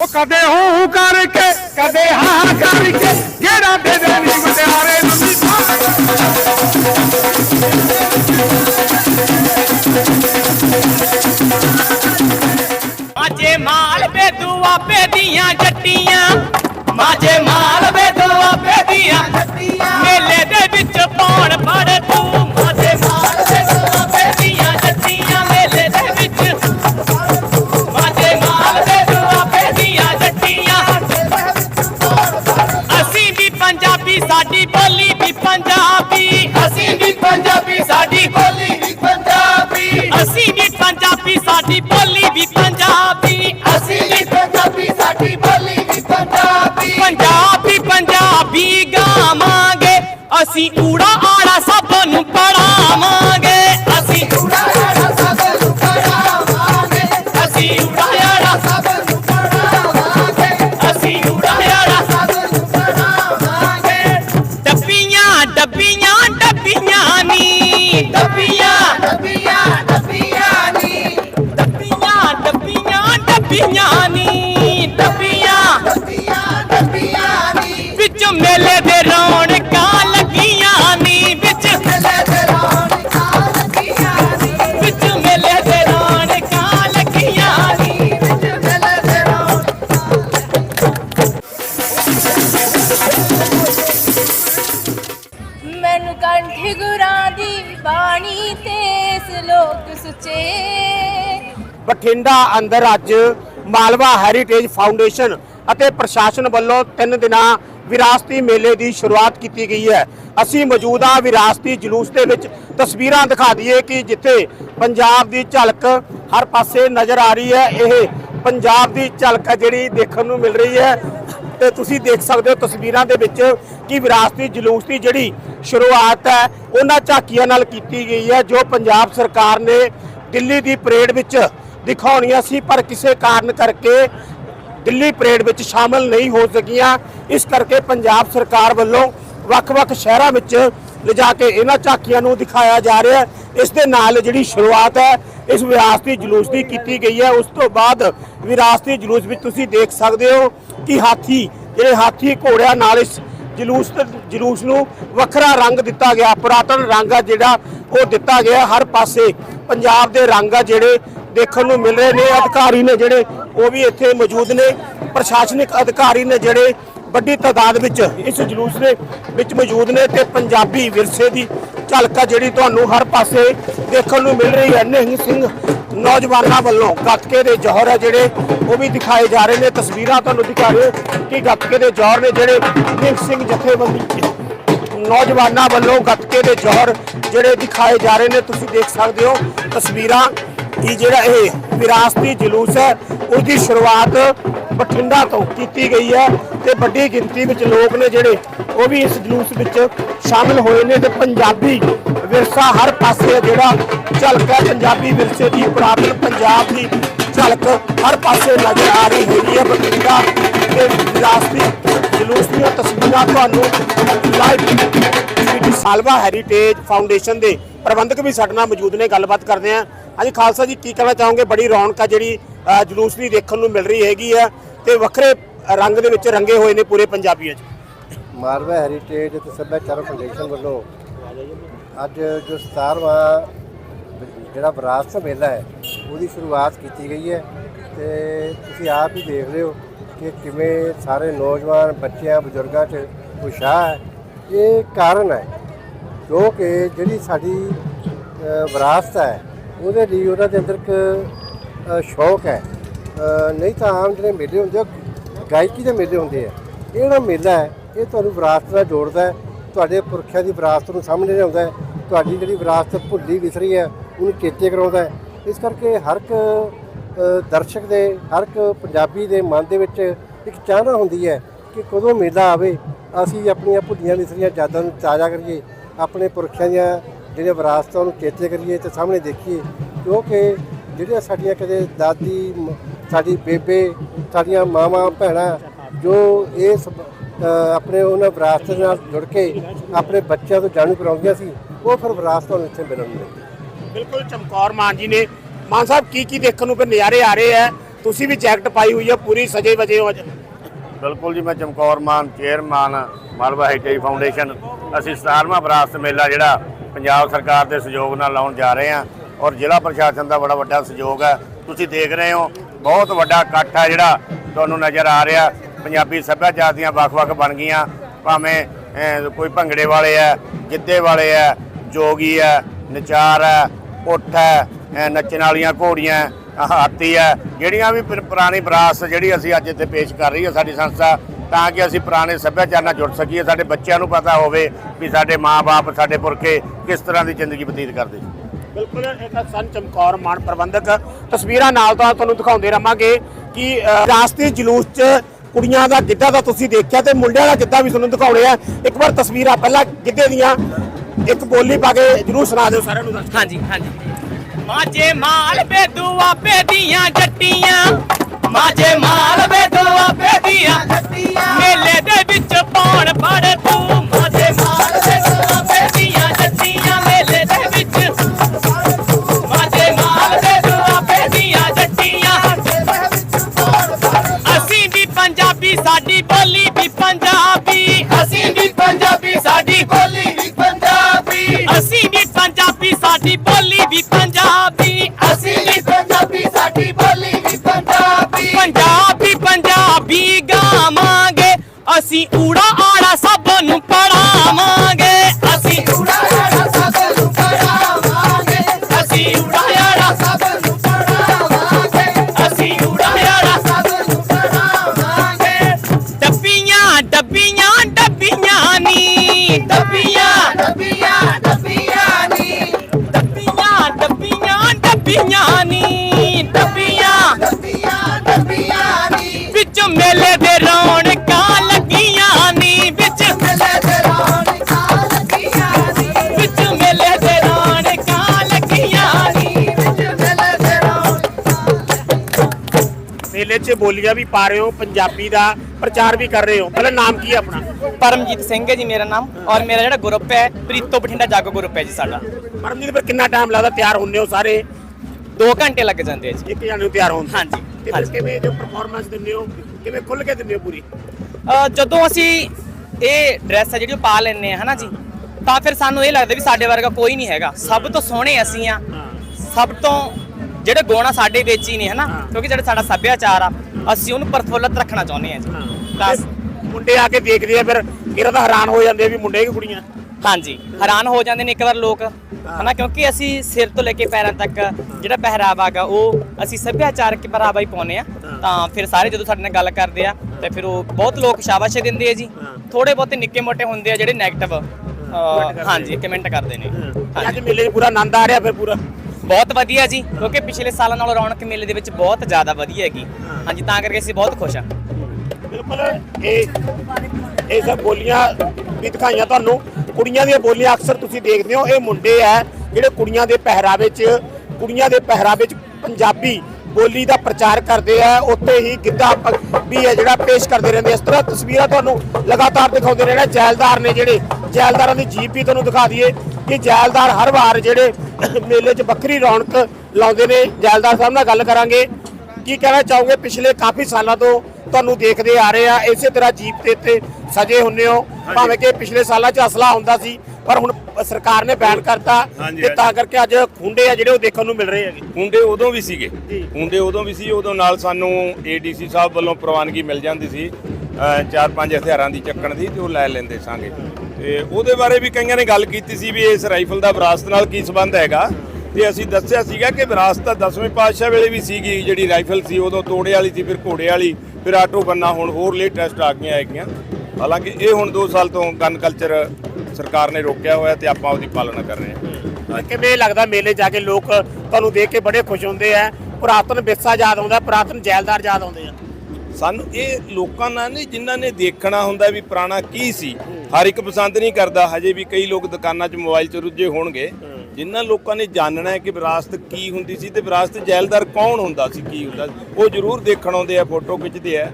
ਉਹ ਕਦੇ ਹੂੰ ਕਰਕੇ ਕਦੇ ਹਾਂ ਕਰਕੇ ਜਿਹੜਾ ਦੇ ਦੇ ਅਸੀਂ ਊੜਾ ਸੁਚੇ। ਬਠਿੰਡਾ ਅੰਦਰ ਅੱਜ ਮਾਲਵਾ ਹੈਰੀਟੇਜ ਫਾਊਂਡੇਸ਼ਨ ਅਤੇ ਪ੍ਰਸ਼ਾਸਨ ਵੱਲੋਂ 3 ਦਿਨਾਂ ਵਿਰਾਸਤੀ ਮੇਲੇ ਦੀ ਸ਼ੁਰੂਆਤ ਕੀਤੀ ਗਈ ਹੈ। ਅਸੀਂ ਮੌਜੂਦਾ ਵਿਰਾਸਤੀ ਜਲੂਸ ਦੇ ਵਿੱਚ। ਤਸਵੀਰਾਂ ਦਿਖਾ ਦਈਏ ਕਿ ਜਿੱਥੇ ਪੰਜਾਬ ਦੀ ਝਲਕ ਹਰ ਪਾਸੇ ਨਜ਼ਰ ਆ ਰਹੀ ਹੈ। ਇਹ ਪੰਜਾਬ ਦੀ ਝਲਕ ਹੈ ਜਿਹੜੀ ਦੇਖਣ ਨੂੰ ਮਿਲ ਰਹੀ ਹੈ। ਤੇ ਤੁਸੀਂ ਦੇਖ ਸਕਦੇ ਹੋ ਤਸਵੀਰਾਂ ਦੇ ਵਿੱਚ ਕਿ ਵਿਰਾਸਤੀ ਜਲੂਸ ਦੀ ਜਿਹੜੀ ਸ਼ੁਰੂਆਤ ਹੈ, ਉਹਨਾਂ ਝਾਕੀਆਂ ਨਾਲ ਕੀਤੀ ਗਈ ਹੈ, ਜੋ ਪੰਜਾਬ ਸਰਕਾਰ ਨੇ ਦਿੱਲੀ ਦੀ ਪਰੇਡ ਵਿੱਚ ਦਿਖਾਉਣੀਆਂ ਸੀ, ਪਰ ਕਿਸੇ ਕਾਰਨ ਕਰਕੇ ਦਿੱਲੀ ਪਰੇਡ ਵਿੱਚ ਸ਼ਾਮਲ ਨਹੀਂ ਹੋ ਸਕੀਆਂ। ਇਸ ਕਰਕੇ ਪੰਜਾਬ ਸਰਕਾਰ ਵੱਲੋਂ ਵੱਖ-ਵੱਖ ਸ਼ਹਿਰਾਂ ਵਿੱਚ ਲਿਜਾ ਕੇ ਇਹਨਾਂ ਝਾਕੀਆਂ ਨੂੰ ਦਿਖਾਇਆ ਜਾ ਰਿਹਾ ਇਸ ਦੇ ਨਾਲ ਜਿਹੜੀ ਸ਼ੁਰੂਆਤ ਹੈ, ਇਸ ਵਿਰਾਸਤੀ ਜਲੂਸ ਦੀ ਕੀਤੀ ਗਈ ਹੈ। ਉਸ ਤੋਂ ਬਾਅਦ ਵਿਰਾਸਤੀ ਜਲੂਸ ਵਿੱਚ ਤੁਸੀਂ ਦੇਖ ਸਕਦੇ ਹੋ ਕਿ ਹਾਥੀ, ਜਿਹੜੇ ਹਾਥੀ ਘੋੜਿਆਂ ਨਾਲ ਇਸ ਜਲੂਸ ਜਲੂਸ ਨੂੰ ਵੱਖਰਾ ਰੰਗ ਦਿੱਤਾ ਗਿਆ, ਪੁਰਾਤਨ ਰੰਗ ਆ ਜਿਹੜਾ ਉਹ ਦਿੱਤਾ ਗਿਆ। ਹਰ ਪਾਸੇ ਪੰਜਾਬ ਦੇ ਰੰਗ ਆ ਜਿਹੜੇ ਦੇਖਣ ਨੂੰ ਮਿਲ ਰਹੇ ਨੇ। ਅਧਿਕਾਰੀ ਨੇ ਜਿਹੜੇ ਉਹ ਵੀ ਇੱਥੇ ਮੌਜੂਦ ਨੇ। ਪ੍ਰਸ਼ਾਸਨਿਕ ਅਧਿਕਾਰੀ ਨੇ ਜਿਹੜੇ ਵੱਡੀ ਤਾਦਾਦ ਵਿੱਚ ਇਸ ਜਲੂਸ ਦੇ ਵਿੱਚ ਮੌਜੂਦ ਨੇ ਤੇ ਪੰਜਾਬੀ ਵਿਰਸੇ ਦੀ ਝਲਕ ਆ ਜਿਹੜੀ ਤੁਹਾਨੂੰ ਹਰ ਪਾਸੇ ਦੇਖਣ ਨੂੰ ਮਿਲ ਰਹੀ ਹੈ। ਨਿਹੰਗ ਸਿੰਘ ਨੌਜਵਾਨਾਂ ਵੱਲੋਂ ਗੱਤਕੇ ਦੇ ਜੌਹਰ ਹੈ ਜਿਹੜੇ, ਉਹ ਵੀ ਦਿਖਾਏ ਜਾ ਰਹੇ ਨੇ। ਤਸਵੀਰਾਂ ਤੁਹਾਨੂੰ ਦਿਖਾ ਰਹੇ ਕਿ ਗੱਤਕੇ ਦੇ ਜ਼ੋਹਰ ਨੇ ਜਿਹੜੇ ਨਿਹੰਗ ਸਿੰਘ ਜਥੇਬੰਦੀ ਨੌਜਵਾਨਾਂ ਵੱਲੋਂ ਗੱਤਕੇ ਦੇ ਜੌਹਰ ਜਿਹੜੇ ਦਿਖਾਏ ਜਾ ਰਹੇ ਨੇ, ਤੁਸੀਂ ਦੇਖ ਸਕਦੇ ਹੋ ਤਸਵੀਰਾਂ ਕਿ ਜਿਹੜਾ ਇਹ ਵਿਰਾਸਤੀ ਜਲੂਸ ਹੈ ਉਹਦੀ ਸ਼ੁਰੂਆਤ ਬਠਿੰਡਾ ਤੋਂ ਕੀਤੀ ਗਈ ਹੈ ਤੇ ਵੱਡੀ ਗਿਣਤੀ ਵਿੱਚ ਲੋਕ ਨੇ ਜਿਹੜੇ ਉਹ ਵੀ ਇਸ ਜਲੂਸ ਵਿੱਚ ਸ਼ਾਮਲ ਹੋਏ ਨੇ ਤੇ ਪੰਜਾਬੀ ਵਿਰਸਾ ਹਰ ਪਾਸੇ ਜਿਹੜਾ ਝਲਕ ਹੈ। ਪੰਜਾਬੀ ਵਿਰਸੇ ਦੀ ਪ੍ਰਾਪਤ ਪੰਜਾਬ ਦੀ ਝਲਕ ਹਰ ਪਾਸੇ ਨਜ਼ਰ ਆ ਰਹੀ ਹੈਗੀ ਹੈ। ਬਠਿੰਡਾ ਤੇ ਵਿਰਾਸਤੀ ਜਲੂਸ ਦੀਆਂ ਤਸਵੀਰਾਂ ਤੁਹਾਨੂੰ ਲਾਈਵ ਸਾਲਵਾ ਹੈਰੀਟੇਜ ਫਾਊਂਡੇਸ਼ਨ ਦੇ ਪ੍ਰਬੰਧਕ ਵੀ ਸਾਡੇ ਨਾਲ ਮੌਜੂਦ ਨੇ। ਗੱਲਬਾਤ ਕਰਦੇ ਆ ਹਾਂਜੀ, ਖਾਲਸਾ ਜੀ, ਕੀ ਕਹਿਣਾ ਚਾਹੋਗੇ? ਬੜੀ ਰੌਣਕ ਆ ਜਿਹੜੀ ਅ, ਦੇਖਣ ਨੂੰ ਮਿਲ ਰਹੀ ਹੈਗੀ ਆ ਤੇ ਵੱਖਰੇ ਰੰਗ ਦੇ ਵਿੱਚ ਰੰਗੇ ਹੋਏ ਨੇ ਪੂਰੇ ਪੰਜਾਬੀਆਂ 'ਚ। ਮਾਲਵਾ ਹੈਰੀਟੇਜ ਤੇ ਸੱਭਿਆਚਾਰ ਫਾਊਂਡੇਸ਼ਨ ਵੱਲੋਂ ਅੱਜ ਜੋ 17ਵਾਂ ਜਿਹੜਾ ਵਿਰਾਸਤ ਮੇਲਾ ਹੈ ਉਹਦੀ ਸ਼ੁਰੂਆਤ ਕੀਤੀ ਗਈ ਹੈ ਤੇ ਤੁਸੀਂ ਆਪ ਹੀ ਦੇਖ ਰਹੇ ਹੋ ਕਿ ਕਿਵੇਂ ਸਾਰੇ ਨੌਜਵਾਨ ਬੱਚਿਆਂ ਬਜ਼ੁਰਗਾਂ 'ਚ ਉਤਸ਼ਾਹ ਹੈ। ਇਹ ਕਾਰਨ ਹੈ ਜੋ ਕਿ ਜਿਹੜੀ ਸਾਡੀ ਵਿਰਾਸਤ ਹੈ ਉਹਦੇ ਲਈ ਉਹਨਾਂ ਦੇ ਅੰਦਰ ਇੱਕ ਸ਼ੌਕ ਹੈ। ਨਹੀਂ ਤਾਂ ਆਮ ਜਿਹੜੇ ਮੇਲੇ ਹੁੰਦੇ ਆ, ਗਾਇਕੀ ਦੇ ਮੇਲੇ ਹੁੰਦੇ ਆ। ਇਹ ਜਿਹੜਾ ਮੇਲਾ ਹੈ, ਇਹ ਤੁਹਾਨੂੰ ਵਿਰਾਸਤ ਨਾਲ ਜੋੜਦਾ ਹੈ। ਤੁਹਾਡੇ ਪੁਰਖਿਆਂ ਦੀ ਵਿਰਾਸਤ ਨੂੰ ਸਾਹਮਣੇ ਲਿਆਉਂਦਾ ਹੈ। ਤੁਹਾਡੀ ਜਿਹੜੀ ਵਿਰਾਸਤ ਭੁੱਲੀ ਵਿਸਰੀ ਹੈ, ਉਹਨੂੰ ਚੇਤੇ ਕਰਾਉਂਦਾ ਹੈ। ਇਸ ਕਰਕੇ ਹਰ ਇੱਕ ਦਰਸ਼ਕ ਦੇ, ਹਰ ਇੱਕ ਪੰਜਾਬੀ ਦੇ ਮਨ ਦੇ ਵਿੱਚ ਇੱਕ ਚਾਹਨਾ ਹੁੰਦੀ ਹੈ ਕਿ ਕਦੋਂ ਮੇਲਾ ਆਵੇ, ਅਸੀਂ ਆਪਣੀਆਂ ਭੁੱਲੀਆਂ ਵਿਸਰੀਆਂ ਯਾਦਾਂ ਨੂੰ ਤਾਜ਼ਾ ਕਰੀਏ, ਆਪਣੇ ਪੁਰਖਿਆਂ ਦੀਆਂ ਜਿਹੜੀਆਂ ਵਿਰਾਸਤਾਂ ਨੂੰ ਚੇਤੇ ਕਰੀਏ ਤੇ ਸਾਹਮਣੇ ਦੇਖੀਏ। ਕਿਉਂਕਿ ਜਿਹੜੀਆਂ ਸਾਡੀਆਂ ਕਦੇ ਦਾਦੀ ਮ- ਸਾਡੀ ਬੇਬੇ ਸਾਡੀਆਂ ਮਾਵਾਂ ਭੈਣਾਂ ਜੋ ਇਸ ਆਪਣੇ ਉਹਨਾਂ ਵਿਰਾਸਤ ਨਾਲ ਜੁੜ ਕੇ ਆਪਣੇ ਬੱਚਿਆਂ ਤੋਂ ਜਾਣੂ ਕਰਾਉਂਦੀਆਂ ਸੀ ਉਹ ਫਿਰ ਵਿਰਾਸਤ ਤੁਹਾਨੂੰ ਇੱਥੇ ਮਿਲਣ ਨੂੰ ਮਿਲਦੀ ਬਿਲਕੁਲ ਚਮਕੌਰ ਮਾਨ ਜੀ ਨੇ। ਮਾਨ ਸਾਹਿਬ ਕੀ ਕੀ ਦੇਖਣ ਨੂੰ ਫਿਰ ਨਜ਼ਾਰੇ ਆ ਰਹੇ ਆ? ਤੁਸੀਂ ਵੀ ਜੈਕਟ ਪਾਈ ਹੋਈ ਹੈ ਪੂਰੀ ਸਜੇ ਵਜੇ ਹੋ ਅੱਜ। ਬਿਲਕੁਲ ਜੀ ਮੈਂ Chamkaur Maan chairman Malwa heritage foundation. ਅਸੀਂ 17ਵਾਂ ਵਿਰਾਸਤ ਮੇਲਾ ਜਿਹੜਾ ਪੰਜਾਬ ਸਰਕਾਰ ਦੇ ਸਹਿਯੋਗ ਨਾਲ ਲਾਉਣ ਜਾ ਰਹੇ ਹਾਂ। ਔਰ ਜ਼ਿਲ੍ਹਾ ਪ੍ਰਸ਼ਾਸਨ ਦਾ ਬੜਾ ਵੱਡਾ ਸਹਿਯੋਗ ਹੈ। ਤੁਸੀਂ ਦੇਖ ਰਹੇ ਹੋ, ਬਹੁਤ ਵੱਡਾ ਇਕੱਠ ਹੈ ਜਿਹੜਾ ਤੁਹਾਨੂੰ ਨਜ਼ਰ ਆ ਰਿਹਾ। ਪੰਜਾਬੀ ਸੱਭਿਆਚਾਰ ਦੀਆਂ ਵੱਖ-ਵੱਖ ਬਣ ਗਈਆਂ। ਭਾਵੇਂ ਕੋਈ ਭੰਗੜੇ ਵਾਲੇ ਹੈ, ਗਿੱਧੇ ਵਾਲੇ ਹੈ, ਜੋਗੀ ਹੈ, ਨਚਾਰ ਹੈ, ਉੱਠ ਹੈ ਨੱਚਣ ਵਾਲੀਆਂ ਘੋੜੀਆਂ ਆਹ ਹਾਥੀ ਹੈ, ਜਿਹੜੀਆਂ ਵੀ ਪੁਰਾਣੀ ਵਿਰਾਸਤ ਜਿਹੜੀ ਅਸੀਂ ਅੱਜ ਇੱਥੇ ਪੇਸ਼ ਕਰ ਰਹੀ ਹੈ ਸਾਡੀ ਸੰਸਥਾ, ਤਾਂ ਕਿ ਅਸੀਂ ਪੁਰਾਣੇ ਸੱਭਿਆਚਾਰ ਨਾਲ ਜੁੜ ਸਕੀਏ। ਸਾਡੇ ਬੱਚਿਆਂ ਨੂੰ ਪਤਾ ਹੋਵੇ ਵੀ ਸਾਡੇ ਮਾਪੇ ਸਾਡੇ ਪੁਰਖੇ ਕਿਸ ਤਰ੍ਹਾਂ ਦੀ ਜ਼ਿੰਦਗੀ ਬਤੀਤ ਕਰਦੇ ਸੀ। ਬਿਲਕੁਲ ਇਹ ਤਾਂ ਸਨ ਚਮਕੌਰ ਮਾਨ ਪ੍ਰਬੰਧਕ ਤਸਵੀਰਾਂ ਨਾਲ ਤਾਂ ਤੁਹਾਨੂੰ ਦਿਖਾਉਂਦੇ ਰਵਾਂਗੇ ਕਿ ਅ, ਜਲੂਸ 'ਚ ਕੁੜੀਆਂ ਦਾ ਗਿੱਧਾ ਤਾਂ ਤੁਸੀਂ ਦੇਖਿਆ ਤੇ ਮੁੰਡਿਆਂ ਦਾ ਗਿੱਧਾ ਵੀ ਤੁਹਾਨੂੰ ਦਿਖਾਉਣੇ ਆ। ਇੱਕ ਵਾਰ ਤਸਵੀਰਾਂ ਪਹਿਲਾਂ ਗਿੱਧੇ ਦੀਆਂ ਇੱਕ ਬੋਲੀ ਪਾ ਕੇ ਜਰੂਰ ਸੁਣਾ ਦਿਓ ਸਾਰਿਆਂ ਨੂੰ ਹਾਂਜੀ ਹਾਂਜੀ। ਮਾਝੇ ਮਾਲ ਵੇ ਦੁਆਬੇ ਦੀਆਂ ਜੱਟੀਆਂ। ਮਾਝੇ ਮਾਲ ਵੇ ਦੁਆਬੇ ਦੀਆਂ ਜੱਟੀਆਂ। ਮੇਲੇ ਦੇ ਵਿੱਚ ਮੇਲੇ 'ਚ ਬੋਲੀਆਂ ਵੀ ਪਾ ਰਹੇ ਹੋ ਪੰਜਾਬੀ ਦਾ ਪ੍ਰਚਾਰ ਵੀ ਕਰ ਰਹੇ ਹੋ। ਪਹਿਲਾਂ ਨਾਮ ਕੀ ਹੈ ਆਪਣਾ? ਪਰਮਜੀਤ ਸਿੰਘ ਹੈ ਜੀ ਮੇਰਾ ਨਾਮ ਔਰ ਮੇਰਾ ਜਿਹੜਾ ਗਰੁੱਪ ਹੈ ਪ੍ਰੀਤੋ ਬਠਿੰਡਾ ਜਾਗੋ ਗਰੁੱਪ ਹੈ ਜੀ ਸਾਡਾ। ਪਰਮਜੀਤ ਫਿਰ ਕਿੰਨਾ ਟਾਈਮ ਲੱਗਦਾ? ਤਿਆਰ ਹੁੰਦੇ ਹੋ ਸਾਰੇ? 2 ਘੰਟੇ ਲੱਗ ਜਾਂਦੇ ਆ ਜੀ। ਇੱਕ ਜਣੇ ਨੂੰ ਤਿਆਰ ਹੋਣ? ਹਾਂਜੀ, ਤੇ ਫਿਰ ਹਾਂਜੀ। ਕਿਵੇਂ ਜੋ ਪਰਫਾਰਮੈਂਸ ਦਿੰਦੇ ਹੋ ਕਿਵੇਂ ਖੁੱਲ ਕੇ ਦਿੰਦੇ ਹੋ ਪੂਰੀ? ਜਦੋਂ ਅਸੀਂ ਇਹ ਡਰੈਸ ਹੈ ਜਿਹੜੀ ਉਹ ਪਾ ਲੈਂਦੇ ਆ ਹਨਾ ਜੀ ਤਾਂ ਫਿਰ ਸਾਨੂੰ ਇਹ ਲੱਗਦਾ ਵੀ ਸਾਡੇ ਵਰਗਾ ਕੋਈ ਨਹੀਂ ਹੈਗਾ। ਸਭ ਤੋਂ ਸੋਹਣੇ ਅਸੀਂ ਆ ਸਭ ਤੋਂ ਜਿਹੜੇ ਗੁਣ ਸਾਡੇ ਵਿੱਚ ਹੀ ਨੇ ਹਨਾ? ਕਿਉਂਕਿ ਜਿਹੜਾ ਸਾਡਾ ਸੱਭਿਆਚਾਰ ਆ ਅਸੀਂ ਉਹਨੂੰ ਪ੍ਰਫੁੱਲਤ ਰੱਖਣਾ ਚਾਹੁੰਦੇ ਆ ਜੀ। ਤਾਂ ਮੁੰਡੇ ਆ ਕੇ ਦੇਖਦੇ ਆ ਫਿਰ ਕਿਹੜਾ ਤਾਂ ਹੈਰਾਨ ਹੋ ਜਾਂਦੇ ਆ ਵੀ ਮੁੰਡੇ ਕਿ ਕੁੜੀਆਂ? ਹਾਂਜੀ। ਹੈਰਾਨ ਹੋ ਜਾਂਦੇ ਨੇ ਇੱਕ ਵਾਰ ਲੋਕ ਹਨਾ? ਕਿਉਂਕਿ ਅਸੀਂ ਸਿਰ ਤੋਂ ਲੈ ਕੇ ਪੈਰਾਂ ਤੱਕ ਜਿਹੜਾ ਪਹਿਰਾਵਾ ਹੈਗਾ ਉਹ ਅਸੀਂ ਸੱਭਿਆਚਾਰਕ ਪਹਿਰਾਵਾ ਹੀ ਪਾਉਨੇ ਆ ਤਾਂ ਫਿਰ ਸਾਰੇ ਜਦੋਂ ਸਾਡੇ ਨਾਲ ਗੱਲ ਕਰਦੇ ਆ ਤੇ ਫਿਰ ਉਹ ਬਹੁਤ ਲੋਕ ਸ਼ਾਬਾਸ਼ ਦਿੰਦੇ ਆ ਜੀ। ਥੋੜੇ ਬਹੁਤੇ ਨਿੱਕੇ ਮੋਟੇ ਹੁੰਦੇ ਆ ਜਿਹੜੇ 네ਗੇਟਿਵ ਹਾਂਜੀ ਕਮੈਂਟ ਕਰਦੇ ਨੇ। ਅੱਜ ਮੇਲੇ 'ਚ ਪੂਰਾ ਆਨੰਦ ਆ ਰਿਹਾ ਫਿਰ ਪੂਰਾ। ਬਹੁਤ ਵਧੀਆ ਜੀ, ਕਿਉਂਕਿ ਪਿਛਲੇ ਸਾਲਾਂ ਨਾਲੋਂ ਰੌਣਕ ਮੇਲੇ ਦੇ ਵਿੱਚ ਬਹੁਤ ਜ਼ਿਆਦਾ ਵਧੀਆ ਹੈਗੀ। ਹਾਂਜੀ, ਤਾਂ ਕਰਕੇ ਅਸੀਂ ਬਹੁਤ ਖੁਸ਼ ਹਾਂ। ਬਿਲਕੁਲ, ਇਹ ਇਹ ਸਭ ਬੋਲੀਆਂ ਵੀ ਦਿਖਾਈਆਂ ਤੁਹਾਨੂੰ। ਕੁੜੀਆਂ ਦੀਆਂ ਬੋਲੀਆਂ ਅਕਸਰ ਤੁਸੀਂ ਦੇਖਦੇ ਹੋ, ਇਹ ਮੁੰਡੇ ਆ, ਜਿਹੜੇ ਕੁੜੀਆਂ ਦੇ ਪਹਿਰਾਵੇ 'ਚ, ਕੁੜੀਆਂ ਦੇ ਪਹਿਰਾਵੇ 'ਚ ਪੰਜਾਬੀ ਬੋਲੀ ਦਾ ਪ੍ਰਚਾਰ ਕਰਦੇ ਆ ਉੱਤੇ ਹੀ ਗਿੱਧਾ ਵੀ ਹੈ ਜਿਹੜਾ ਪੇਸ਼ ਕਰਦੇ ਰਹਿੰਦੇ ਇਸ ਤਰ੍ਹਾਂ ਤਸਵੀਰਾਂ ਤੁਹਾਨੂੰ ਲਗਾਤਾਰ ਦਿਖਾਉਂਦੇ ਰਹਿਣਾ। ਜੈਲਦਾਰ ਨੇ ਜਿਹੜੇ, ਜੈਲਦਾਰਾਂ ਦੀ ਜੀਪ ਵੀ ਤੁਹਾਨੂੰ ਦਿਖਾ ਦਈਏ। ਕਿ ਜੈਲਦਾਰ ਹਰ ਵਾਰ ਜਿਹੜੇ ਮੇਲੇ 'ਚ ਵੱਖਰੀ ਰੌਣਕ ਲਾਉਂਦੇ ਨੇ ਜੈਲਦਾਰ ਸਾਹਿਬ ਨਾਲ ਗੱਲ ਕਰਾਂਗੇ। ਕੀ ਕਹਿਣਾ ਚਾਹੋਗੇ? ਪਿਛਲੇ ਕਾਫੀ ਸਾਲਾਂ ਤੋਂ ਤੁਹਾਨੂੰ ਦੇਖਦੇ ਆ ਰਹੇ ਆ ਇਸੇ ਤਰ੍ਹਾਂ ਜੀਪ ਤੇ ਇੱਥੇ ਸਜੇ ਹੁੰਨੇ ਹੋ। ਭਾਵੇਂ ਕਿ ਪਿਛਲੇ ਸਾਲਾਂ 'ਚ ਅਸਲਾ ਹੁੰਦਾ ਸੀ ਪਰ ਹੁਣ ਸਰਕਾਰ ਨੇ ਬੈਨ ਕਰਤਾ ਤੇ ਤਾਂ ਕਰਕੇ ਅੱਜ ਖੁੰਡੇ ਆ ਜਿਹੜੇ ਉਹ ਦੇਖਣ ਨੂੰ ਮਿਲ ਰਹੇ ਹੈਗੇ। ਹੁੰਡੇ ਉਦੋਂ ਵੀ ਸੀਗੇ। ਹੁੰਡੇ ਉਦੋਂ ਵੀ ਸੀ ਉਦੋਂ ਨਾਲ ਸਾਨੂੰ ਏਡੀਸੀ ਸਾਹਿਬ ਵੱਲੋਂ ਪ੍ਰਵਾਨਗੀ ਮਿਲ ਜਾਂਦੀ ਸੀ ਚਾਰ ਪੰਜ ਹਥਿਆਰਾਂ ਦੀ ਚੱਕਣ ਦੀ ਤੇ ਉਹ ਲੈ ਲੈਂਦੇ ਸਾਂਗੇ। ਤੇ ਉਹਦੇ ਬਾਰੇ ਵੀ ਕਈਆਂ ਨੇ ਗੱਲ ਕੀਤੀ ਸੀ ਵੀ ਇਸ ਰਾਈਫਲ ਦਾ ਵਿਰਾਸਤ ਨਾਲ ਕੀ ਸੰਬੰਧ ਹੈਗਾ। ਤੇ ਅਸੀਂ ਦੱਸਿਆ ਸੀਗਾ ਕਿ ਵਿਰਾਸਤ ਤਾਂ 10ਵੇਂ ਪਾਤਸ਼ਾਹ ਵੇਲੇ ਵੀ ਸੀਗੀ ਜਿਹੜੀ ਰਾਈਫਲ ਸੀ ਉਦੋਂ ਤੋੜੇ ਵਾਲੀ ਸੀ ਫਿਰ ਘੋੜੇ ਵਾਲੀ ਫਿਰ ਆਟੋ ਬੰਨਾ ਹੁਣ ਹੋਰ ਲੇਟੈਸਟ ਆ ਗਈਆਂ ਹੈਗੀਆਂ। ਹਾਲਾਂਕਿ ਇਹ ਹੁਣ 2 ਸਾਲ ਤੋਂ ਗਨ ਕਲਚਰ ਸਰਕਾਰ ਨੇ ਰੋਕਿਆ ਹੋਇਆ ਤੇ ਆਪਾਂ ਉਹਦੀ ਪਾਲਣਾ ਕਰ ਰਹੇ ਹਾਂ ਕਿਵੇਂ ਲੱਗਦਾ ਮੇਲੇ ਜਾ ਕੇ ਲੋਕ ਤੁਹਾਨੂੰ ਦੇਖ ਕੇ ਬੜੇ ਖੁਸ਼ ਹੁੰਦੇ ਆ? ਪੁਰਾਤਨ ਵਿਰਸਾ ਯਾਦ ਆਉਂਦਾ ਪੁਰਾਤਨ ਜੈਲਦਾਰ ਯਾਦ ਆਉਂਦੇ ਆ। ਸਾਨੂੰ ਇਹ ਲੋਕਾਂ ਨਾਲ ਨਹੀਂ ਜਿਨ੍ਹਾਂ ਨੇ ਦੇਖਣਾ ਹੁੰਦਾ ਵੀ ਪੁਰਾਣਾ ਕੀ ਸੀ ਹਰ ਇੱਕ ਪਸੰਦ ਨਹੀਂ ਕਰਦਾ ਹਜੇ ਵੀ ਕਈ ਲੋਕ ਦੁਕਾਨਾਂ 'ਚ ਮੋਬਾਈਲ 'ਚ ਰੁੱਝੇ ਹੋਣਗੇ। ਜਿਨ੍ਹਾਂ ਲੋਕਾਂ ਨੇ ਜਾਣਨਾ ਹੈ ਕਿ ਵਿਰਾਸਤ ਕੀ ਹੁੰਦੀ ਸੀ ਤੇ ਵਿਰਾਸਤ ਜੈਲਦਾਰ ਕੌਣ ਹੁੰਦਾ ਸੀ ਕੀ ਹੁੰਦਾ ਸੀ, ਉਹ ਜ਼ਰੂਰ ਦੇਖਣ ਆਉਂਦੇ ਆ ਫੋਟੋ ਖਿੱਚਦੇ ਆ।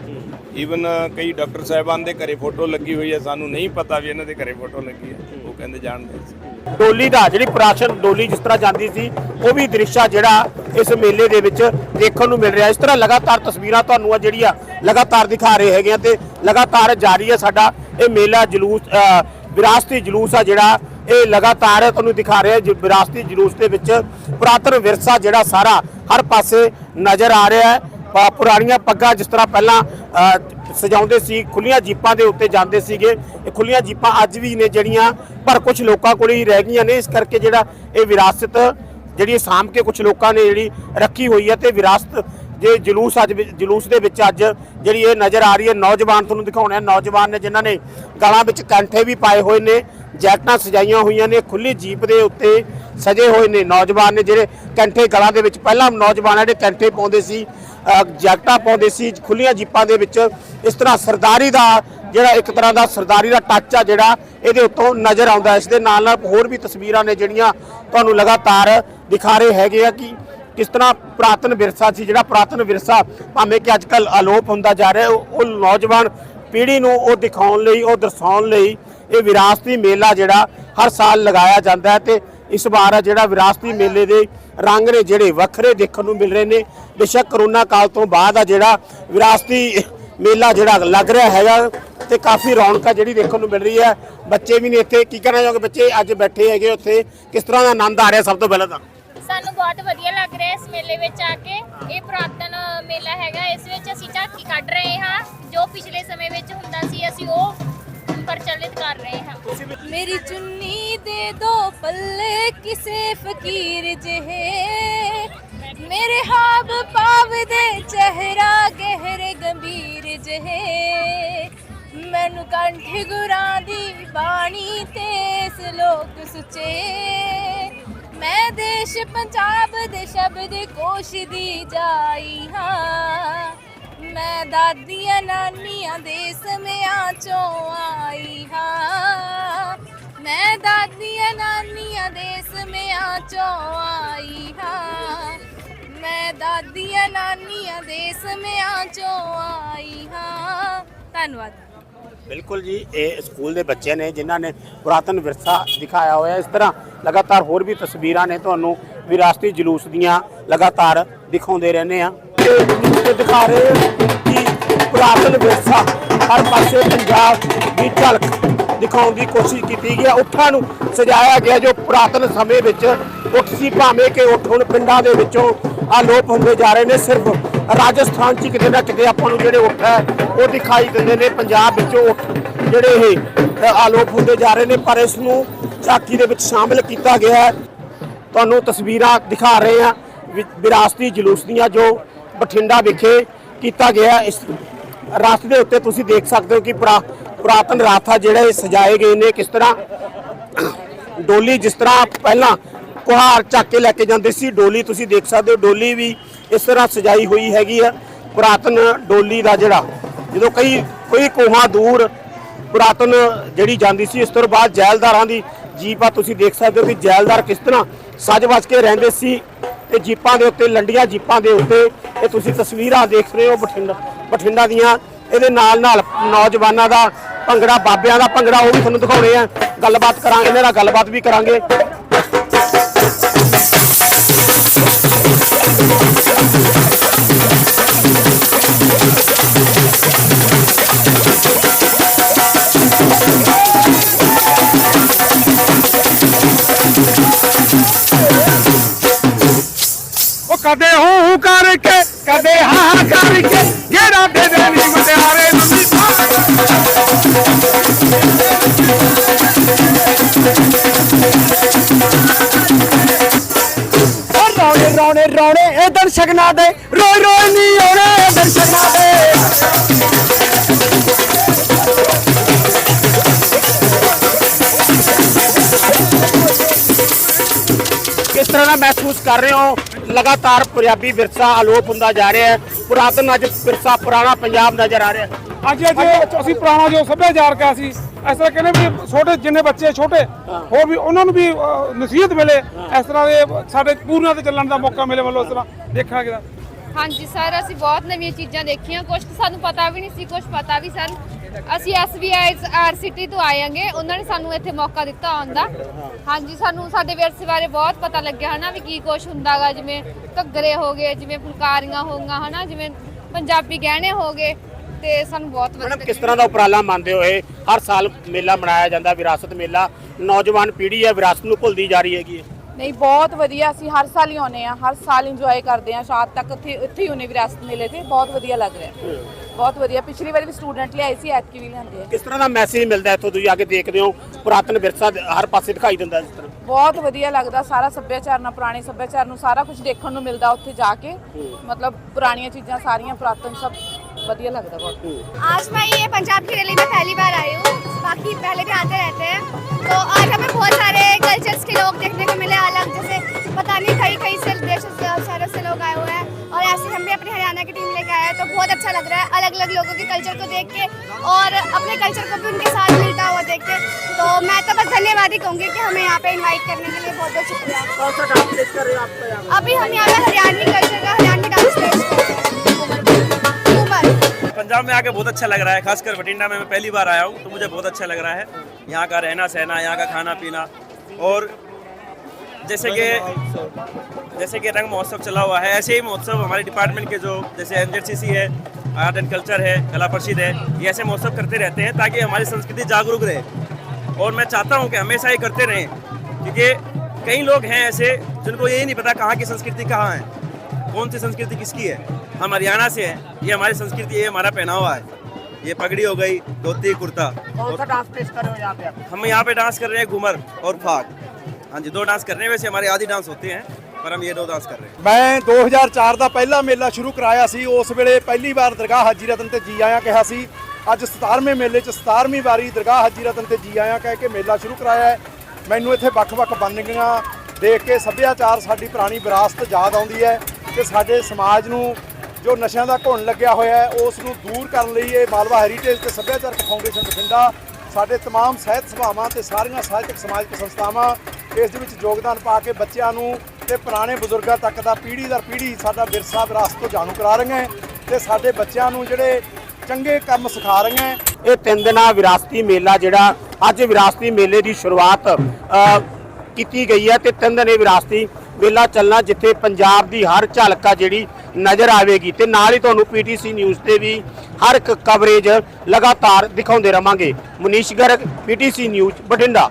ਈਵਨ ਕਈ ਡਾਕਟਰ ਸਾਹਿਬਾਨ ਦੇ ਘਰੇ ਫੋਟੋ ਲੱਗੀ ਹੋਈ ਹੈ ਸਾਨੂੰ ਨਹੀਂ ਪਤਾ ਵੀ ਇਹਨਾਂ ਦੇ ਘਰੇ ਫੋਟੋ ਲੱਗੀ ਹੈ। ਉਹ ਕਹਿੰਦੇ ਜਾਣਦੇ ਸੀ। ਡੋਲੀ ਦਾ ਜਿਹੜੀ ਪ੍ਰਾਸ਼ਨ ਡੋਲੀ ਜਿਸ ਤਰ੍ਹਾਂ ਜਾਂਦੀ ਸੀ ਉਹ ਵੀ ਦ੍ਰਿਸ਼ਾ ਜਿਹੜਾ ਇਸ ਮੇਲੇ ਦੇ ਵਿੱਚ ਦੇਖਣ ਨੂੰ ਮਿਲ ਰਿਹਾ। ਇਸ ਤਰ੍ਹਾਂ ਲਗਾਤਾਰ ਤਸਵੀਰਾਂ ਤੁਹਾਨੂੰ ਆ ਜਿਹੜੀ ਆ ਲਗਾਤਾਰ ਦਿਖਾ ਰਹੇ ਹੈਗੇ ਆ ਤੇ ਲਗਾਤਾਰ ਜਾਰੀ ਹੈ ਸਾਡਾ ਇਹ ਮੇਲਾ ਜਲੂਸ ਵਿਰਾਸਤੀ ਜਲੂਸ ਆ ਜਿਹੜਾ, ਇਹ ਲਗਾਤਾਰ ਤੁਹਾਨੂੰ ਦਿਖਾ ਰਿਹਾ ਵਿਰਾਸਤੀ ਜਲੂਸ ਦੇ ਵਿੱਚ ਪੁਰਾਤਨ ਵਿਰਸਾ ਜਿਹੜਾ ਸਾਰਾ ਹਰ ਪਾਸੇ ਨਜ਼ਰ ਆ ਰਿਹਾ ਹੈ। ਪੁਰਾਣੀਆਂ ਪੱਗਾਂ ਜਿਸ ਤਰ੍ਹਾਂ ਪਹਿਲਾਂ ਸਜਾਉਂਦੇ ਸੀ ਖੁੱਲੀਆਂ ਜੀਪਾਂ ਦੇ ਉੱਤੇ ਜਾਂਦੇ ਸੀਗੇ। ਇਹ ਖੁੱਲੀਆਂ ਜੀਪਾਂ ਅੱਜ ਵੀ ਨੇ ਜਿਹੜੀਆਂ, ਪਰ ਕੁਝ ਲੋਕਾਂ ਕੋਲ ਹੀ ਰਹਿ ਗਈਆਂ ਨੇ। ਇਸ ਕਰਕੇ ਜਿਹੜਾ ਇਹ ਵਿਰਾਸਤ, ਜਿਹੜੀ ਸਾਂਭ ਕੇ ਕੁਝ ਲੋਕਾਂ ਨੇ ਜਿਹੜੀ ਰੱਖੀ ਹੋਈ ਹੈ ਤੇ ਵਿਰਾਸਤ ਜੇ ਜਲੂਸ ਅੱਜ ਜਲੂਸ ਦੇ ਵਿੱਚ ਅੱਜ ਜਿਹੜੀ ਇਹ ਨਜ਼ਰ ਆ ਰਹੀ ਹੈ, ਨੌਜਵਾਨ ਤੁਹਾਨੂੰ ਦਿਖਾਉਣੇ ਆ। ਨੌਜਵਾਨ ਨੇ ਜਿਨ੍ਹਾਂ ਨੇ ਗਲਾਂ ਵਿੱਚ ਕੰਠੇ ਵੀ ਪਾਏ ਹੋਏ ਨੇ, ਜੈਕਟਾਂ ਸਜਾਈਆਂ ਹੋਈਆਂ ਨੇ ਖੁੱਲੀ ਜੀਪ ਦੇ ਉੱਤੇ ਸਜੇ ਹੋਏ ਨੇ। ਨੌਜਵਾਨ ਨੇ ਜਿਹੜੇ ਕੰਠੇ ਗਲਾਂ ਦੇ ਵਿੱਚ, ਪਹਿਲਾਂ ਨੌਜਵਾਨ ਜਿਹੜੇ ਕੰਠੇ ਪਾਉਂਦੇ ਸੀ ਜੈਕਟਾਂ ਪਾਉਂਦੇ ਸੀ ਖੁੱਲੀਆਂ ਜੀਪਾਂ ਦੇ ਵਿੱਚ, ਇਸ ਤਰ੍ਹਾਂ ਸਰਦਾਰੀ ਦਾ ਜਿਹੜਾ ਇੱਕ ਤਰ੍ਹਾਂ ਦਾ ਸਰਦਾਰੀ ਦਾ ਟੱਚ ਆ ਜਿਹੜਾ ਇਹਦੇ ਉੱਤੋਂ ਨਜ਼ਰ ਆਉਂਦਾ ਇਸ ਦੇ ਨਾਲ ਨਾਲ ਹੋਰ ਵੀ ਤਸਵੀਰਾਂ ਨੇ ਜਿਹੜੀਆਂ ਤੁਹਾਨੂੰ ਲਗਾਤਾਰ ਦਿਖਾ ਰਹੇ ਹੈਗੇ ਆ ਕਿ ਕਿਸ ਤਰ੍ਹਾਂ ਪੁਰਾਤਨ ਵਿਰਸਾ ਸੀ, ਜਿਹੜਾ ਪੁਰਾਤਨ ਵਿਰਸਾ ਭਾਵੇਂ ਕਿ ਅੱਜ ਕੱਲ ਅਲੋਪ ਹੁੰਦਾ ਜਾ ਰਿਹਾ, ਉਹ ਉਹ ਨੌਜਵਾਨ ਪੀੜ੍ਹੀ ਨੂੰ ਉਹ ਦਿਖਾਉਣ ਲਈ, ਉਹ ਦਰਸਾਉਣ ਲਈ ਇਹ ਵਿਰਾਸਤੀ ਮੇਲਾ ਜਿਹੜਾ ਹਰ ਸਾਲ ਲਗਾਇਆ ਜਾਂਦਾ ਹੈ ਤੇ ਇਸ ਵਾਰ ਜਿਹੜਾ ਵਿਰਾਸਤੀ ਮੇਲੇ ਦੇ ਰੰਗ ਨੇ ਜਿਹੜੇ ਵੱਖਰੇ ਦੇਖਣ ਨੂੰ ਮਿਲ ਰਹੇ ਨੇ। ਬੇਸ਼ੱਕ ਕਰੋਨਾ ਕਾਲ ਤੋਂ ਬਾਅਦ ਆ ਜਿਹੜਾ ਵਿਰਾਸਤੀ ਮੇਲਾ ਜਿਹੜਾ ਲੱਗ ਰਿਹਾ ਹੈਗਾ ਤੇ ਕਾਫੀ ਰੌਣਕ ਰੌਣਕਾਂ ਜਿਹੜੀ ਦੇਖਣ ਨੂੰ ਮਿਲ ਰਹੀ ਹੈ। ਬੱਚੇ ਵੀ ਨੇ ਇੱਥੇ, ਕੀ ਕਹਿਣਾ ਚਾਹੋਗੇ ਬੱਚੇ? ਅੱਜ ਬੈਠੇ ਹੈਗੇ ਉੱਥੇ। ਕਿਸ ਤਰ੍ਹਾਂ ਦਾ ਆਨੰਦ ਆ ਰਿਹਾ ਸਭ ਤੋਂ ਪਹਿਲਾਂ ਤਾਂ? ਸਾਨੂੰ ਬਹੁਤ ਵਧੀਆ ਲੱਗ ਰਿਹਾ ਇਸ ਮੇਲੇ ਵਿੱਚ ਆ ਕੇ। ਇਹ ਪੁਰਾਤਨ ਮੇਲਾ ਹੈਗਾ। ਇਸ ਵਿੱਚ ਅਸੀਂ ਝਾਕੀ ਕੱਢ ਰਹੇ ਹਾਂ। ਜੋ ਪਿਛਲੇ ਸਮੇਂ ਵਿੱਚ ਹੁੰਦਾ ਸੀ, ਅਸੀਂ ਉਹ ਪ੍ਰਚਲਿਤ ਕਰ ਰਹੇ ਹਾਂ। ਮੇਰੀ ਚੁੰਨੀ ਦੇ ਦੋ ਪੱਲੇ ਕਿਸੇ ਫਕੀਰ ਜਿਹੇ। ਮੇਰੇ ਹਾਬ ਪਾਵ ਦੇ ਚਿਹਰਾ ਗਹਿਰੇ ਗੰਭੀਰ ਜਿਹੇ। ਮੈਨੂੰ ਕੰਠ ਗੁਰਾਂ ਦੀ ਬਾਣੀ ਤੇ ਸ਼ਲੋਕ ਸੁਚੇ। ਮੈਂ ਦੇਸ਼ ਪੰਜਾਬ ਦੇ ਸ਼ਬਦ ਕੋਸ਼ ਦੀ ਜਾਈ ਹਾਂ। ਮੈਂ ਦਾਦੀਆਂ ਨਾਨੀਆਂ ਦੇ ਸਮਿਆਂ ਚੋਂ ਆਈ ਹਾਂ। ਮੈਂ ਦਾਦੀਆਂ ਨਾਨੀਆਂ ਦੇ ਸਮਿਆਂ ਚੋਂ ਆਈ ਹਾਂ। ਮੈਂ ਦਾਦੀਆਂ ਨਾਨੀਆਂ ਦੇ ਸਮਿਆਂ ਚੋਂ ਆਈ ਹਾਂ। ਧੰਨਵਾਦ। ਬਿਲਕੁਲ ਜੀ, ਇਹ ਸਕੂਲ ਦੇ ਬੱਚੇ ਨੇ ਜਿਨ੍ਹਾਂ ਨੇ ਪੁਰਾਤਨ ਵਿਰਸਾ ਦਿਖਾਇਆ ਹੋਇਆ ਇਸ ਤਰ੍ਹਾਂ ਲਗਾਤਾਰ ਹੋਰ ਵੀ ਤਸਵੀਰਾਂ ਨੇ ਤੁਹਾਨੂੰ ਵਿਰਾਸਤੀ ਜਲੂਸ ਦੀਆਂ ਲਗਾਤਾਰ ਦਿਖਾਉਂਦੇ ਰਹਿੰਦੇ ਆ ਤੇ ਦਿਖਾ ਰਹੇ ਕਿ ਪੁਰਾਤਨ ਵਿਰਸਾ ਹਰ ਪਾਸੇ ਪੰਜਾਬ ਦੀ ਝਲਕ ਦਿਖਾਉਣ ਦੀ ਕੋਸ਼ਿਸ਼ ਕੀਤੀ ਗਈ ਹੈ। ਉੱਠਾਂ ਨੂੰ ਸਜਾਇਆ ਗਿਆ ਜੋ ਪੁਰਾਤਨ ਸਮੇਂ ਵਿੱਚ ਉੱਠ ਸੀ, ਭਾਵੇਂ ਕਿ ਉੱਠ ਹੁਣ ਪਿੰਡਾਂ ਦੇ ਵਿੱਚੋਂ ਆਲੋਪ ਹੁੰਦੇ ਜਾ ਰਹੇ ਨੇ। ਸਿਰਫ ਰਾਜਸਥਾਨ 'ਚ ਕਿਤੇ ਨਾ ਕਿਤੇ ਆਪਾਂ ਨੂੰ ਜਿਹੜੇ ਉੱਠ ਹੈ, ਉਹ ਦਿਖਾਈ ਦਿੰਦੇ ਨੇ। ਪੰਜਾਬ ਵਿੱਚੋਂ ਉੱਠ ਜਿਹੜੇ ਇਹ ਆਲੋਪ ਹੁੰਦੇ ਜਾ ਰਹੇ ਨੇ। ਪਰ ਇਸ ਨੂੰ ਝਾਕੀ ਦੇ ਵਿੱਚ ਸ਼ਾਮਿਲ ਕੀਤਾ ਗਿਆ ਹੈ। ਤੁਹਾਨੂੰ ਤਸਵੀਰਾਂ ਦਿਖਾ ਰਹੇ ਹਾਂ। ਵਿ- ਵਿਰਾਸਤੀ ਜਲੂਸ ਦੀਆਂ ਜੋ ਬਠਿੰਡਾ ਵਿਖੇ ਕੀਤਾ ਗਿਆ ਇਸ ਰਸਤੇ ਦੇ ਉੱਤੇ ਤੁਸੀਂ ਦੇਖ ਸਕਦੇ ਹੋ ਕਿ ਪੁਰਾ- ਪੁਰਾਤਨ ਰਾਥਾ ਜਿਹੜੇ ਸਜਾਏ ਗਏ ਨੇ। ਕਿਸ ਤਰ੍ਹਾਂ ਡੋਲੀ ਜਿਸ ਤਰ੍ਹਾਂ ਪਹਿਲਾਂ ਕੁਹਾਰ ਚੱਕ ਕੇ ਲੈ ਕੇ ਜਾਂਦੇ ਸੀ, ਡੋਲੀ ਤੁਸੀਂ ਦੇਖ ਸਕਦੇ ਹੋ। ਡੋਲੀ ਵੀ ਇਸ ਤਰ੍ਹਾਂ ਸਜਾਈ ਹੋਈ ਹੈਗੀ ਆ ਪੁਰਾਤਨ ਡੋਲੀ ਦਾ ਜਿਹੜਾ, ਜਦੋਂ ਕਈ, ਕੋਈ ਕੋਹਾਂ ਦੂਰ ਪੁਰਾਤਨ ਜਿਹੜੀ ਜਾਂਦੀ ਸੀ, ਇਸ ਤੋਂ ਬਾਅਦ ਜੈਲਦਾਰਾਂ ਦੀ ਜੀਪ ਆ ਤੁਸੀਂ ਦੇਖ ਸਕਦੇ ਹੋ ਕਿ ਜੈਲਦਾਰ ਕਿਸ ਤਰ੍ਹਾਂ ਸੱਜ ਵੱਜ ਕੇ ਰਹਿੰਦੇ ਸੀ। ਤੇ ਜੀਪਾਂ ਦੇ ਉੱਤੇ, ਲੰਡੀਆਂ ਜੀਪਾਂ ਦੇ ਉੱਤੇ। ਇਹ ਤੁਸੀਂ ਤਸਵੀਰਾਂ ਦੇਖ ਰਹੇ ਹੋ ਬਠਿੰਡਾ ਬਠਿੰਡਾ ਦੀਆਂ। ਇਹਦੇ ਨਾਲ ਨਾਲ ਨੌਜਵਾਨਾਂ ਦਾ ਭੰਗੜਾ, ਬਾਬਿਆਂ ਦਾ ਭੰਗੜਾ, ਉਹ ਵੀ ਤੁਹਾਨੂੰ ਦਿਖਾਉਣੇ ਆ। ਗੱਲਬਾਤ ਕਰਾਂਗੇ, ਇਹਨਾਂ ਨਾਲ ਗੱਲਬਾਤ ਵੀ ਕਰਾਂਗੇ। ਉਹ ਤਰ੍ਹਾਂ ਦਾ ਮਹਿਸੂਸ ਕਰ ਰਹੇ ਹੋ? ਲਗਾਤਾਰ ਪੰਜਾਬੀ ਵਿਰਸਾ ਅਲੋਪ ਹੁੰਦਾ ਜਾ ਰਿਹਾ ਹੈ। ਪੁਰਾਤਨ ਅੱਜ ਵਿਰਸਾ ਪੁਰਾਣਾ ਪੰਜਾਬ ਨਜ਼ਰ ਆ ਰਿਹਾ ਹੈ। ਅੱਜ ਜੇ ਅਸੀਂ ਪੁਰਾਣਾ ਜੋ ਸੱਭਿਆਚਾਰਕ ਆ ਅਸੀਂ ਇਸ ਤਰ੍ਹਾਂ ਕਹਿੰਦੇ ਵੀ ਛੋਟੇ ਜਿੰਨੇ ਬੱਚੇ ਛੋਟੇ ਹੋਰ ਵੀ ਉਹਨਾਂ ਨੂੰ ਵੀ ਨਸੀਹਤ ਮਿਲੇ। ਇਸ ਤਰ੍ਹਾਂ ਦੇ ਸਾਡੇ ਪੂਰਨਾਂ ਤੇ ਚੱਲਣ ਦਾ ਮੌਕਾ ਮਿਲੇ ਵੱਲੋਂ ਇਸ ਤਰ੍ਹਾਂ ਦੇਖਾਂਗੇ ਹਾਂਜੀ ਸਰ ਅਸੀਂ ਬਹੁਤ ਨਵੀਆਂ ਚੀਜ਼ਾਂ ਦੇਖੀਆਂ। ਕੁਝ ਸਾਨੂੰ ਪਤਾ ਵੀ ਨਹੀਂ ਸੀ ਕੁਝ ਪਤਾ ਵੀ ਸਨ ਅਸੀਂ ਐਸਬੀਆਈ ਆਰ ਸਿਟੀ ਤੋਂ ਆਏਾਂਗੇ ਉਹਨਾਂ ਨੇ ਸਾਨੂੰ ਇੱਥੇ ਮੌਕਾ ਦਿੱਤਾ ਆਉਣ ਦਾ। ਹਾਂਜੀ ਸਾਨੂੰ ਸਾਡੇ ਵਿਰਸੇ ਬਾਰੇ ਬਹੁਤ ਪਤਾ ਲੱਗਿਆ ਹਨਾ ਵੀ ਕੀ ਕੁਝ ਹੁੰਦਾਗਾ ਜਿਵੇਂ ਘੱਗਰੇ ਹੋ ਗਏ ਜਿਵੇਂ ਫੁਲਕਾਰੀਆਂ ਹੋ ਗਈਆਂ ਹਨਾ ਜਿਵੇਂ ਪੰਜਾਬੀ ਗਹਿਣੇ ਹੋ ਗਏ ਤੇ ਸਾਨੂੰ ਬਹੁਤ ਵਧੀਆ ਮੈਡਮ ਕਿਸ ਤਰ੍ਹਾਂ ਦਾ ਉਪਰਾਲਾ ਮੰਨਦੇ ਹੋਏ ਹਰ ਸਾਲ ਮੇਲਾ ਮਨਾਇਆ ਜਾਂਦਾ ਵਿਰਾਸਤ ਮੇਲਾ। ਨੌਜਵਾਨ ਪੀੜ੍ਹੀ ਹੈ ਵਿਰਾਸਤ ਨੂੰ ਭੁੱਲਦੀ ਜਾ ਰਹੀ ਹੈਗੀ ਨਹੀਂ ਬਹੁਤ ਵਧੀਆ ਅਸੀਂ ਹਰ ਸਾਲ ਹੀ ਆਉਂਦੇ ਆ ਹਰ ਸਾਲ ਇੰਜੋਏ ਕਰਦੇ ਆ ਸ਼ਾਮ ਤੱਕ ਇੱਥੇ ਇੱਥੇ ਹੀ ਹੁੰਨੇ ਵਿਰਾਸਤ ਮੇਲੇ ਤੇ ਬਹੁਤ ਵਧੀਆ ਲੱਗ ਰਿਹਾ। ਬਹੁਤ ਵਧੀਆ ਪਿਛਲੀ ਵਾਰੀ ਵੀ ਸਟੂਡੈਂਟ ਲਿਆਏ ਸੀ ਐਤਕੀ ਵੀ ਲਿਆਂਦੇ ਆ। ਕਿਸ ਤਰ੍ਹਾਂ ਦਾ ਮੈਸੇਜ ਮਿਲਦਾ ਇੱਥੋਂ ਤੁਸੀਂ ਆ ਕੇ ਦੇਖਦੇ ਹੋ? ਪੁਰਾਤਨ ਵਿਰਸਾ ਹਰ ਪਾਸੇ ਦਿਖਾਈ ਦਿੰਦਾ ਇਸ ਤਰ੍ਹਾਂ। ਬਹੁਤ ਵਧੀਆ ਲੱਗਦਾ ਸਾਰਾ ਸੱਭਿਆਚਾਰ ਨਾਲ ਪੁਰਾਣੇ ਸੱਭਿਆਚਾਰ ਨੂੰ ਸਾਰਾ ਕੁਝ ਦੇਖਣ ਨੂੰ ਮਿਲਦਾ ਉੱਥੇ ਜਾ ਕੇ। ਮਤਲਬ ਪੁਰਾਣੀਆਂ ਚੀਜ਼ਾਂ ਸਾਰੀਆਂ ਪੁਰਾਤਨ ਸਭ ਵਧੀਆ ਲੱਗਦਾ ਬਹੁਤ आज मैं ये पंजाब की रैली में पहली बार आई हूँ बाकी पहले भी आते रहते हैं तो आज हमें बहुत सारे कल्चर्स के लोग देखने को मिले अलग जैसे पता नहीं कई कई से देश से शहरों से लोग आए हुए हैं और ऐसे हम भी अपने हरियाणा की टीम लेके आए हैं तो बहुत अच्छा लग रहा है अलग अलग लोगों के कल्चर को देख के और अपने कल्चर को भी उनके साथ मिलता हुआ देख के तो मैं तो बस धन्यवाद ही कहूँगी कि हमें यहाँ पे इन्वाइट करने के लिए बहुत बहुत शुक्रिया कौन सा डांस पेश कर रहे हो आप यहाँ अभी हम यहाँ पे हरियाणवी कल्चर का हरियाणवी पंजाब में आके बहुत अच्छा लग रहा है, खासकर बठिंडा में मैं पहली बार आया हूँ तो मुझे बहुत अच्छा लग रहा है। यहाँ का रहना सहना, यहाँ का खाना पीना, और जैसे कि जैसे कि रंग महोत्सव चला हुआ है, ऐसे ही महोत्सव हमारे डिपार्टमेंट के जो जैसे एन है आर्ट एंड कल्चर है, कला परिषद है, ये ऐसे महोत्सव करते रहते हैं ताकि हमारी संस्कृति जागरूक रहे। और मैं चाहता हूँ कि हमेशा ये करते रहें, क्योंकि कई लोग हैं ऐसे जिनको यही नहीं पता कहाँ की संस्कृति कहाँ है, कौन सी संस्कृति किसकी है। हम हरियाणा से हैं ये हमारी संस्कृति ये हमारा पहनावा है ये पगड़ी हो गई धोती कुर्ता कौन सा डांस पेश कर रहे हो यहाँ पे आप हम यहाँ पे डांस कर रहे हैं घूमर और फाग हाँ जी दो डांस कर रहे हैं वैसे हमारे आदि डांस होते हैं पर हम ये दो डांस कर रहे हैं ਮੈਂ 2004 ਦਾ ਪਹਿਲਾ ਮੇਲਾ ਸ਼ੁਰੂ ਕਰਾਇਆ ਸੀ ਉਸ ਵੇਲੇ ਪਹਿਲੀ ਵਾਰ ਦਰਗਾਹ ਹਾਜੀ ਰਤਨ ਤੇ ਜੀ ਆਇਆਂ ਕਿਹਾ ਸੀ ਅੱਜ 17ਵੇਂ ਮੇਲੇ 'ਚ 17ਵੀਂ ਵਾਰੀ ਦਰਗਾਹ ਹਾਜੀ ਰਤਨ ਤੇ ਜੀ ਆਇਆਂ ਕਹਿ ਕੇ ਮੇਲਾ ਸ਼ੁਰੂ ਕਰਾਇਆ ਹੈ ਮੈਨੂੰ ਇੱਥੇ ਵੱਖ-ਵੱਖ ਬੰਦਗੀਆਂ ਦੇਖ ਕੇ ਸੱਭਿਆਚਾਰ ਸਾਡੀ ਪੁਰਾਣੀ ਵਿਰਾਸਤ ਯਾਦ ਆਉਂਦੀ ਹੈ ਤੇ ਸਾਡੇ ਸਮਾਜ ਨੂੰ ਜੋ ਨਸ਼ਿਆਂ ਦਾ ਘੁਣ ਲੱਗਿਆ ਹੋਇਆ ਹੈ ਉਸ ਨੂੰ ਦੂਰ ਕਰਨ ਲਈ ਇਹ ਮਾਲਵਾ ਹੈਰੀਟੇਜ ਤੇ ਸੱਭਿਆਚਾਰਕ ਫਾਊਂਡੇਸ਼ਨ ਬਠਿੰਡਾ ਸਾਡੇ तमाम ਸਾਹਿਤ ਸਭਾਵਾਂ ਤੇ ਸਾਰੀਆਂ ਸਾਹਿਤਕ ਸਮਾਜਿਕ ਸੰਸਥਾਵਾਂ ਇਸ ਦੇ ਵਿੱਚ ਯੋਗਦਾਨ ਪਾ ਕੇ ਬੱਚਿਆਂ ਨੂੰ ਤੇ ਪੁਰਾਣੇ ਬਜ਼ੁਰਗਾਂ ਤੱਕ ਦਾ ਪੀੜ੍ਹੀ ਦਰ ਪੀੜ੍ਹੀ ਸਾਡਾ ਵਿਰਸਾ ਵਿਰਾਸਤ ਤੋਂ ਜਾਣੂ ਕਰਾ ਰਹੀਆਂ ਹੈ ਤੇ ਸਾਡੇ ਬੱਚਿਆਂ ਨੂੰ ਜਿਹੜੇ ਚੰਗੇ ਕੰਮ ਸਿਖਾ ਰਹੀਆਂ ਹੈ ਇਹ ਤਿੰਨ ਦਿਨਾਂ ਵਿਰਾਸਤੀ ਮੇਲਾ ਜਿਹੜਾ ਅੱਜ ਵਿਰਾਸਤੀ ਮੇਲੇ ਦੀ ਸ਼ੁਰੂਆਤ ਅ, ਕੀਤੀ ਗਈ ਹੈ ਤੇ ਤਿੰਨ ਦਿਨ ਇਹ ਵਿਰਾਸਤੀ ਮੇਲਾ ਚੱਲਣਾ ਜਿੱਥੇ ਪੰਜਾਬ ਦੀ ਹਰ ਝਲਕ ਆ ਜਿਹੜੀ ਨਜ਼ਰ ਆਵੇਗੀ ਤੇ ਨਾਲ ਹੀ ਤੁਹਾਨੂੰ ਪੀਟੀਸੀ ਨਿਊਜ਼ ਤੇ ਵੀ ਹਰ ਇੱਕ ਕਵਰੇਜ ਲਗਾਤਾਰ ਦਿਖਾਉਂਦੇ ਰਵਾਂਗੇ। Manish Garg, PTC news, Bathinda.